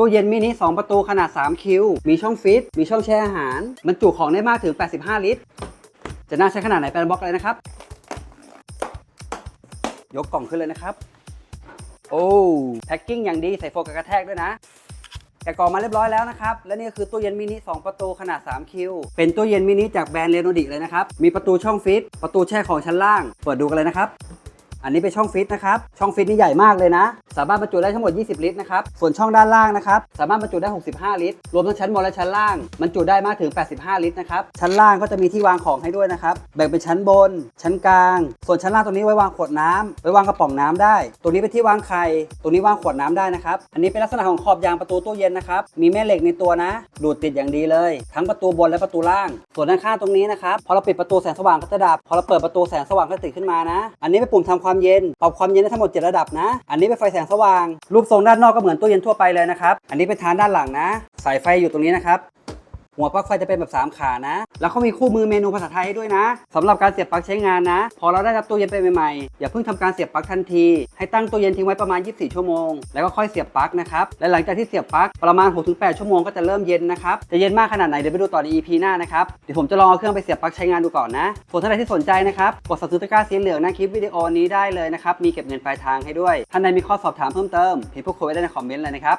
ตู้เย็นมินิ 2 ประตูขนาด 3 คิว มีช่องฟิต มีช่องแช่อาหารบรรจุของได้มากถึง 85 ลิตร จะน่าใช้ขนาดไหนเป็นบล็อกเลยนะครับ ยกกล่องขึ้นเลยนะครับ โอ้แพ็กกิ้งอย่างดีใส่โฟกับกระแทกด้วยนะแกะกล่องมาเรียบร้อยแล้วนะครับ และนี่ก็คือตู้เย็นมินิ 2 ประตูขนาด 3 คิว เป็นตู้เย็นมินิจากแบรนด์เรโนดิเลยนะครับ มีประตูช่องฟิต ประตูแช่ของชั้นล่าง เปิดดูกันเลยนะครับ อันนี้เป็นช่องฟิตนะครับ ช่องฟิตนี่ใหญ่มากเลยนะ สามารถบรรจุได้ทั้งหมด 20 ลิตรนะครับ ส่วนช่องด้านล่างนะครับ สามารถบรรจุได้ 65 ลิตร รวมทั้งชั้นบนและชั้นล่างบรรจุได้มากถึง 85 ลิตรนะครับ ชั้นล่างก็จะมีที่วางของให้ด้วยนะครับ แบ่งเป็นชั้นบน ชั้นกลาง ส่วนชั้นล่างตรงนี้ไว้วางขวดน้ำไว้วางกระป๋องน้ำได้ ตรงนี้เป็นที่วางไข่ ตรงนี้วางขวดน้ำได้นะครับ อันนี้เป็นลักษณะของขอบยางประตูตู้เย็นนะครับ มีแม่เหล็กในตัวนะ ดูดติดอย่างดีเลย ทั้งประตูบนและประตูล่าง ส่วนด้านข้างตรงนี้นะครับ พอเราปิดประตูแสงสว่างก็จะดับ พอเราเปิดประตูแสงสว่างก็ติดขึ้นมานะ อันนี้เป็นปุ่มทำความเย็น ปรับความเย็นได้ทั้งหมด7ระดับนะ อันนี้เป็นไฟแสงสว่าง รูปทรงด้านนอกก็เหมือนตู้เย็นทั่วไปเลยนะครับ อันนี้เป็นฐานด้านหลังนะ สายไฟอยู่ตรงนี้นะครับ หัวปลั๊กไฟจะเป็นแบบ3ขานะ แล้วเขามีคู่มือเมนูภาษาไทยให้ด้วยนะสำหรับการเสียบปลั๊กใช้งานนะ พอเราได้รับตู้เย็นไปใหม่ๆ อย่าเพิ่งทำการเสียบปลั๊กทันที ให้ตั้งตู้เย็นทิ้งไว้ประมาณ 24 ชั่วโมง แล้วก็ค่อยเสียบปลั๊กนะครับ และหลังจากที่เสียบปลั๊กประมาณ 6-8 ชั่วโมงก็จะเริ่มเย็นนะครับ จะเย็นมากขนาดไหนเดี๋ยวไปดูต่อใน EP หน้านะครับ เดี๋ยวผมจะลองเอาเครื่องไปเสียบปลั๊กใช้งานดูก่อนนะ ส่วนท่านใดที่สนใจนะครับ กด subscribe ตะกร้าสีเหลืองหน้าคลิปวิดีโอนี้ได้เลยนะครับ มีเก็บเงินปลายทางให้ด้วย ท่านใดมีข้อสอบถามเพิ่มเติมพิมพ์พูดคุยไว้ได้ในคอมเมนต์เลยนะครับ